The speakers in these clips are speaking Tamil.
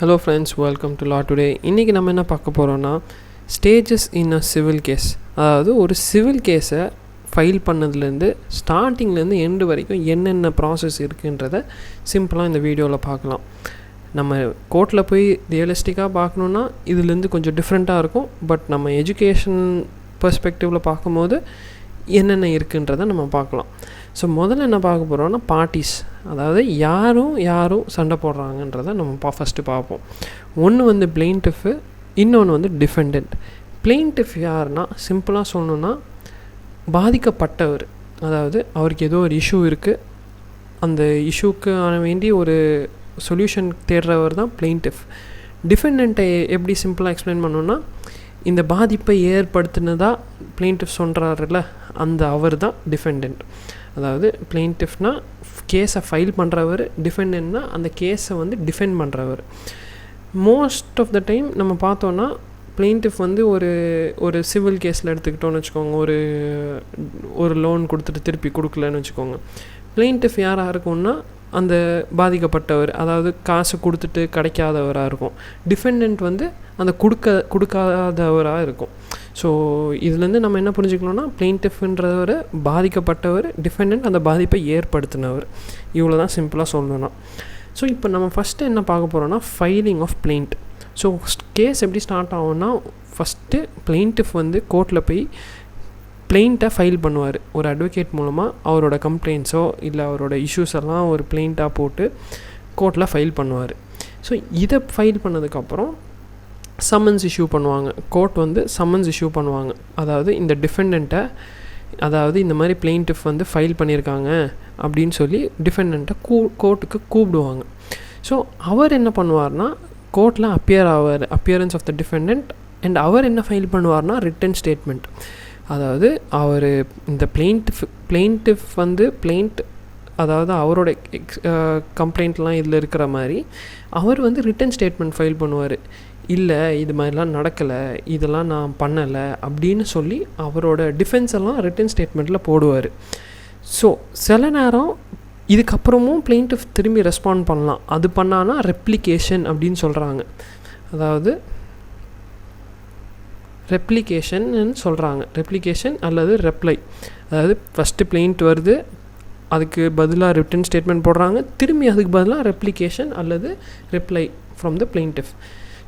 Hello friends welcome to law today இன்றைக்கி நம்ம என்ன பார்க்க போகிறோன்னா stages in a civil case அதாவது ஒரு சிவில் கேஸை ஃபைல் பண்ணதுலேருந்து ஸ்டார்டிங்லேருந்து எண்டு வரைக்கும் என்னென்ன ப்ராசஸ் இருக்குன்றத சிம்பிளாக இந்த வீடியோவில் பார்க்கலாம். நம்ம கோர்ட்டில் போய் ரியலிஸ்டிக்காக பார்க்கணுன்னா இதுலேருந்து கொஞ்சம் டிஃப்ரெண்ட்டாக இருக்கும். பட் நம்ம எஜுகேஷன் பர்ஸ்பெக்டிவில் பார்க்கும்போது என்னென்ன இருக்குன்றதை நம்ம பார்க்கலாம். ஸோ முதல்ல என்ன பார்க்க போகிறோம்னா பார்ட்டிஸ் அதாவது யாரும் யாரும் சண்டை போடுறாங்கன்றத நம்ம பா ஃபஸ்ட்டு பார்ப்போம். ஒன்று வந்து பிளெயின்டிஃபு இன்னொன்று வந்து டிஃபெண்ட் பிளெயின்டிஃப் யாருன்னா சிம்பிளாக சொல்லணுன்னா பாதிக்கப்பட்டவர். அதாவது அவருக்கு ஏதோ ஒரு இஷ்யூ இருக்குது அந்த இஷ்யூக்கு வேண்டி ஒரு சொல்யூஷன் தேடுறவர் தான் பிளெயின்டிஃப் டிஃபெண்டண்ட்டை எப்படி சிம்பிளாக எக்ஸ்பிளைன் பண்ணோன்னா இந்த பாதிப்பை ஏற்படுத்தினதாக பிளெயின்டிஃப் சொல்கிறாருல அந்த அவர் தான் டிஃபெண்டன்ட் அதாவது பிளெயின்டிஃப்னா கேஸை ஃபைல் பண்ணுறவர் டிஃபெண்டன்ட்னா அந்த கேஸை வந்து டிஃபெண்ட் பண்ணுறவர் மோஸ்ட் ஆஃப் த டைம் நம்ம பார்த்தோன்னா பிளெயின்டிஃப் வந்து ஒரு ஒரு சிவில் கேஸில் எடுத்துக்கிட்டோன்னு வச்சுக்கோங்க. ஒரு ஒரு லோன் கொடுத்துட்டு திருப்பி கொடுக்கலன்னு வச்சுக்கோங்க. பிளெயின்டிஃப் யாராக இருக்கும்னா அந்த பாதிக்கப்பட்டவர் அதாவது காசு கொடுத்துட்டு கிடைக்காதவராக இருக்கும். டிஃபெண்ட் வந்து அந்த கொடுக்க கொடுக்காதவராக இருக்கும். ஸோ இதுலேருந்து நம்ம என்ன புரிஞ்சுக்கணும்னா பிளெயின்டிஃப்ன்றவர் பாதிக்கப்பட்டவர் டிஃபெண்ட் அந்த பாதிப்பை ஏற்படுத்தினவர். இவ்வளோ தான் சிம்பிளாக சொல்லணும்னா. ஸோ இப்போ நம்ம ஃபஸ்ட்டு என்ன பார்க்க போகிறோன்னா filing of plaint so case எப்படி ஸ்டார்ட் ஆகும்னா ஃபஸ்ட்டு பிளெயின்டிஃப் வந்து கோர்ட்டில் போய் பிளெயிண்ட்டை ஃபைல் பண்ணுவார். ஒரு அட்வொகேட் மூலமாக அவரோட கம்ப்ளைண்ட்ஸோ இல்லை அவரோட இஷ்யூஸ் எல்லாம் ஒரு பிளெயிண்ட்டாக போட்டு கோர்ட்டில் ஃபைல் பண்ணுவார். ஸோ இதை ஃபைல் பண்ணதுக்கப்புறம் சம்மன்ஸ் இஷ்யூ பண்ணுவாங்க. கோர்ட் வந்து சம்மன்ஸ் இஷ்யூ பண்ணுவாங்க. அதாவது இந்த டிஃபெண்ட்டை அதாவது இந்த மாதிரி பிளெயின்டிஃப் வந்து ஃபைல் பண்ணியிருக்காங்க அப்படின்னு சொல்லி டிஃபெண்ட்டை கூ கோர்ட்டுக்கு கூப்பிடுவாங்க. ஸோ அவர் என்ன பண்ணுவார்னா கோர்ட்டில் அப்பியர் ஆவார். Appearance of the defend and அவர் என்ன ஃபைல் பண்ணுவார்னா ரிட்டன் ஸ்டேட்மெண்ட் அதாவது அவர் இந்த பிளெயின்டிஃப் பிளெயின்டிஃப் வந்து பிளெயிண்ட் அதாவது அவரோட எக்ஸ் கம்ப்ளைண்ட்லாம் இதில் இருக்கிற மாதிரி அவர் வந்து ரிட்டன் ஸ்டேட்மெண்ட் ஃபைல் பண்ணுவார். இல்லை இது மாதிரிலாம் நடக்கலை இதெல்லாம் நான் பண்ணலை அப்படின்னு சொல்லி அவரோட டிஃபென்ஸ் எல்லாம் ரிட்டன் ஸ்டேட்மெண்ட்டில் போடுவார். ஸோ சில நேரம் இதுக்கப்புறமும் பிளெயின்டிஃப் திரும்பி ரெஸ்பாண்ட் பண்ணலாம். அது பண்ணான்னா ரெப்ளிகேஷன் அப்படின்னு சொல்கிறாங்க அதாவது ரெப்ளிகேஷன்னு சொல்கிறாங்க ரெப்ளிகேஷன் அல்லது ரெப்ளை அதாவது ஃபஸ்ட்டு பிளெயிண்ட் வருது. அதுக்கு பதிலாக ரிட்டன் ஸ்டேட்மெண்ட் போடுறாங்க. திரும்பி அதுக்கு பதிலாக ரெப்ளிகேஷன் அல்லது reply from the plaintiff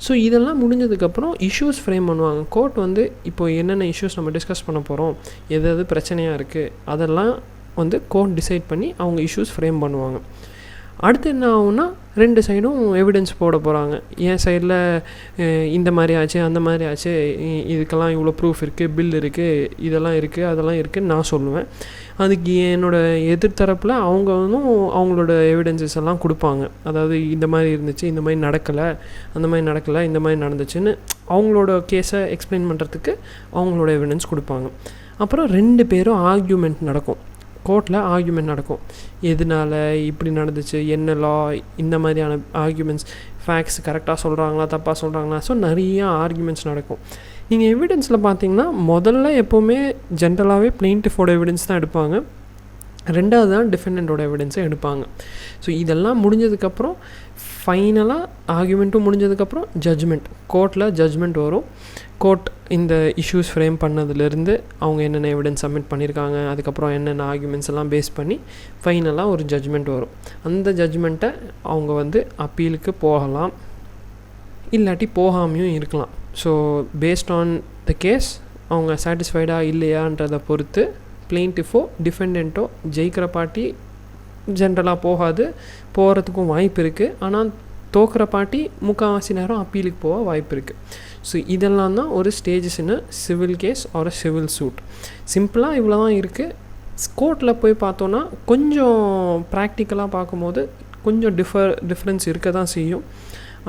so இதெல்லாம் முடிஞ்சதுக்கப்புறம் இஷ்யூஸ் ஃப்ரேம் பண்ணுவாங்க. கோர்ட் வந்து இப்போ என்னென்ன இஷ்யூஸ் நம்ம டிஸ்கஸ் பண்ண போகிறோம் எது எது பிரச்சனையாக இருக்குது அதெல்லாம் வந்து கோர்ட் டிசைட் பண்ணி அவங்க இஷ்யூஸ் ஃப்ரேம் பண்ணுவாங்க. அடுத்து என்ன ஆகும்னா ரெண்டு சைடும் எவிடன்ஸ் போட போகிறாங்க என் சைடில் இந்த மாதிரி ஆச்சு அந்த மாதிரி ஆச்சு இதுக்கெல்லாம் இவ்வளோ ப்ரூஃப் இருக்குது பில் இருக்குது இதெல்லாம் இருக்குது அதெல்லாம் இருக்குதுன்னு நான் சொல்லுவேன். அதுக்கு என்னோடய எதிர்த்தரப்பில் அவங்க வந்து அவங்களோட எவிடன்சஸ் எல்லாம் கொடுப்பாங்க. அதாவது இந்த மாதிரி இருந்துச்சு இந்த மாதிரி நடக்கலை அந்த மாதிரி நடக்கலை இந்த மாதிரி நடந்துச்சுன்னு அவங்களோட கேஸை எக்ஸ்பிளைன் பண்ணுறதுக்கு அவங்களோட எவிடன்ஸ் கொடுப்பாங்க. அப்புறம் ரெண்டு பேரும் ஆர்கியூமெண்ட் நடக்கும். கோர்ட்டில் ஆர்குமெண்ட் நடக்கும். எதனால் இப்படி நடந்துச்சு? என்ன லா இந்த மாதிரியான ஆர்குமெண்ட்ஸ் ஃபேக்ட்ஸ் கரெக்டாக சொல்கிறாங்களா தப்பாக சொல்கிறாங்களா ஸோ நிறைய ஆர்குமெண்ட்ஸ் நடக்கும். நீங்கள் எவிடன்ஸில் பார்த்தீங்கன்னா முதல்ல எப்போவுமே ஜென்ரலாகவே பிளெயின்டிஃபோட எவிடன்ஸ் தான் எடுப்பாங்க. ரெண்டாவது தான் டிஃபெண்டோட எவிடன்ஸை எடுப்பாங்க. ஸோ இதெல்லாம் முடிஞ்சதுக்கப்புறம் ஃபைனலாக ஆர்குமெண்ட்டும் முடிஞ்சதுக்கப்புறம் ஜட்ஜ்மெண்ட் கோர்ட்டில் ஜட்ஜ்மெண்ட் வரும். கோர்ட் இந்த இஷ்யூஸ் ஃப்ரேம் பண்ணதுலேருந்து அவங்க என்னென்ன எவிடன்ஸ் சப்மிட் பண்ணியிருக்காங்க அதுக்கப்புறம் என்னென்ன ஆர்குமெண்ட்ஸ் எல்லாம் பேஸ் பண்ணி ஃபைனலாக ஒரு ஜட்ஜ்மெண்ட் வரும். அந்த ஜட்ஜ்மெண்ட்டை அவங்க வந்து அப்பீலுக்கு போகலாம். இல்லாட்டி போகாமையும் இருக்கலாம். So based on the case அவங்க சாட்டிஸ்ஃபைடாக இல்லையான்றதை பொறுத்து பிளெயின்டிஃபோ டிஃபெண்டென்ட்டோ ஜெயிக்கிற பார்ட்டி ஜென்ரலாக போகாது. போகிறதுக்கும் வாய்ப்பு இருக்குது ஆனால் தோக்கிற பாட்டி முக்கால்வாசி நேரம் அப்பீலுக்கு போக வாய்ப்பு இருக்குது ஸோ இதெல்லாம் தான் ஒரு ஸ்டேஜஸ்னு சிவில் கேஸ் ஒரு சிவில் சூட் சிம்பிளாக இவ்வளோ தான் இருக்குது கோர்ட்டில் போய் பார்த்தோன்னா கொஞ்சம் ப்ராக்டிக்கலாக பார்க்கும்போது கொஞ்சம் டிஃபர் டிஃப்ரென்ஸ் இருக்க தான் செய்யும்.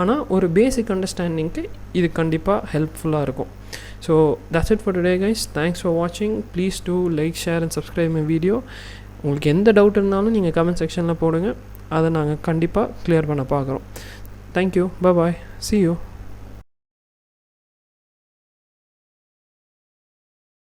ஆனால் ஒரு பேசிக் அண்டர்ஸ்டாண்டிங்க்கு இது கண்டிப்பாக ஹெல்ப்ஃபுல்லாக இருக்கும். So that's it for today guys thanks for வாட்சிங் please do like share and subscribe my video உங்களுக்கு எந்த டவுட் இருந்தாலும் நீங்கள் கமெண்ட் செக்ஷனில் போடுங்க. அதை நாங்கள் கண்டிப்பாக கிளியர் பண்ண பார்க்குறோம் தேங்க்யூ பாய் சி யூ